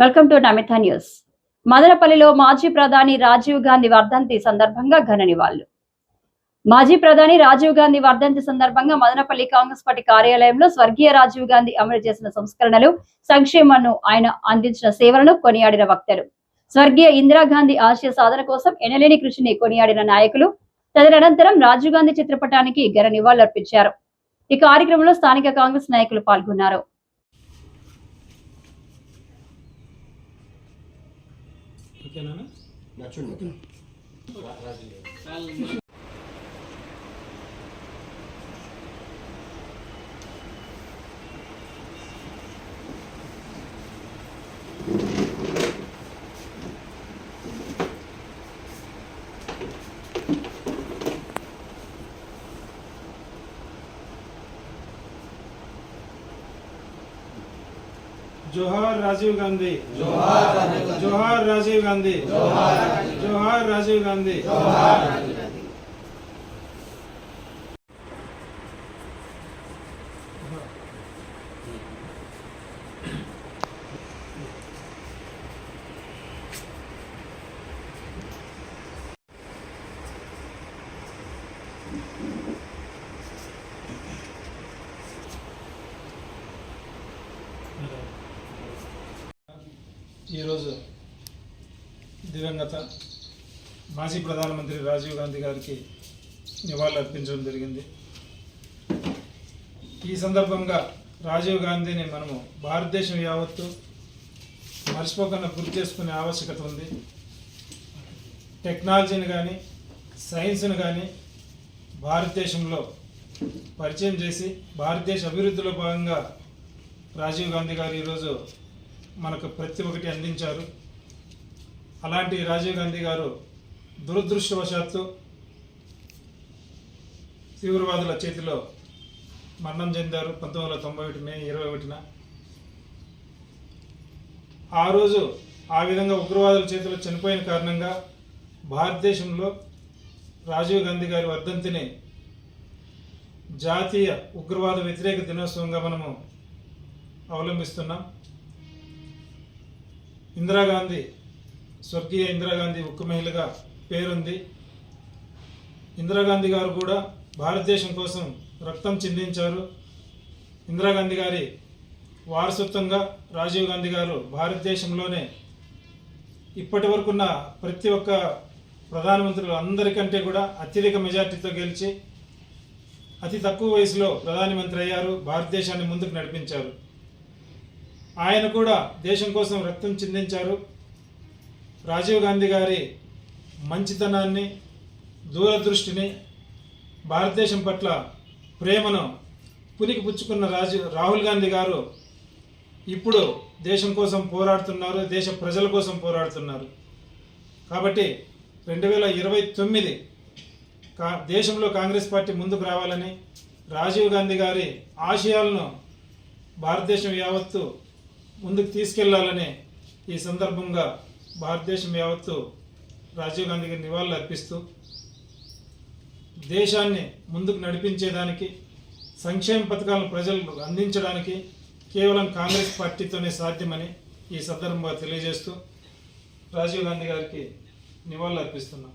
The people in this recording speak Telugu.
వెల్కమ్ టు నమిత న్యూస్ మదనపల్లిలో మాజీ ప్రధాని రాజీవ్ గాంధీ వర్ధంతి సందర్భంగా ఘన నివాళులు. మాజీ ప్రధాని రాజీవ్ గాంధీ వర్ధంతి సందర్భంగా మదనపల్లి కాంగ్రెస్ పార్టీ కార్యాలయంలో స్వర్గీయ రాజీవ్ గాంధీ అమలు చేసిన సంస్కరణలు సంక్షేమను ఆయన అందించిన సేవలను కొనియాడిన వక్తలు. స్వర్గీయ ఇందిరాగాంధీ ఆశయ సాధన కోసం ఎనలేని కృషిని కొనియాడిన నాయకులు తదనంతరం రాజీవ్ గాంధీ చిత్రపటానికి ఘన నివాళులర్పించారు. ఈ కార్యక్రమంలో స్థానిక కాంగ్రెస్ నాయకులు పాల్గొన్నారు. क्या नाम है नाचुन Thank you. జోహార్ రాజీవ్ గాంధీ జోహార్ రాజీవ్ గాంధీ జోహార్ రాజీవ్ గాంధీ ఈరోజు దివంగత మాజీ ప్రధానమంత్రి రాజీవ్ గాంధీ గారికి నివాళులు అర్పించడం జరిగింది. ఈ సందర్భంగా రాజీవ్ గాంధీని మనము భారతదేశం యావత్తు మర్చిపోకుండా గుర్తు చేసుకునే ఆవశ్యకత ఉంది. టెక్నాలజీని కానీ సైన్స్ని కానీ భారతదేశంలో పరిచయం చేసి భారతదేశ అభివృద్ధిలో భాగంగా రాజీవ్ గాంధీ గారు ఈరోజు మనకు ప్రతి ఒక్కటి అందించారు. అలాంటి రాజీవ్ గాంధీ గారు దురదృష్టవశాత్తు తీవ్రవాదుల చేతిలో మరణం చెందారు. పంతొమ్మిది వందల తొంభై ఒకటి మే ఇరవై ఒకటిన. ఆ రోజు ఆ విధంగా ఉగ్రవాదుల చేతిలో చనిపోయిన కారణంగా భారతదేశంలో రాజీవ్ గాంధీ గారి వర్ధంతిని జాతీయ ఉగ్రవాద వ్యతిరేక దినోత్సవంగా మనము అవలంబిస్తున్నాం. ఇందిరాగాంధీ స్వర్గీయ ఇందిరాగాంధీ ఉక్కు మహిళగా పేరుంది. ఇందిరాగాంధీ గారు కూడా భారతదేశం కోసం రక్తం చిందించారు. ఇందిరాగాంధీ గారి వారసత్వంగా రాజీవ్ గాంధీ గారు భారతదేశంలోనే ఇప్పటి వరకున్న ప్రతి ఒక్క ప్రధానమంత్రులు అందరికంటే కూడా అత్యధిక మెజార్టీతో గెలిచి అతి తక్కువ వయసులో ప్రధానమంత్రి అయ్యారు భారతదేశాన్ని ముందుకు నడిపించారు. ఆయన కూడా దేశం కోసం రక్తం చిందించారు. రాజీవ్ గాంధీ గారి మంచితనాన్ని దూరదృష్టిని భారతదేశం పట్ల ప్రేమను పునికి పుచ్చుకున్న రాజు రాహుల్ గాంధీ గారు ఇప్పుడు దేశం కోసం పోరాడుతున్నారు దేశ ప్రజల కోసం పోరాడుతున్నారు. కాబట్టి రెండు వేల ఇరవై తొమ్మిది కా దేశంలో కాంగ్రెస్ పార్టీ ముందుకు రావాలని రాజీవ్ గాంధీ గారి ఆశయాలను భారతదేశం యావత్తు ముందుకు తీసుకెళ్ళాలని ఈ సందర్భంగా భారతదేశం యావత్తు రాజీవ్ గాంధీ గారి నివాళులు అర్పిస్తూ దేశాన్ని ముందుకు నడిపించేదానికి సంక్షేమ పథకాలను ప్రజలకు అందించడానికి కేవలం కాంగ్రెస్ పార్టీతోనే సాధ్యమని ఈ సందర్భంగా తెలియజేస్తూ రాజీవ్ గాంధీ గారికి నివాళులు అర్పిస్తున్నాం.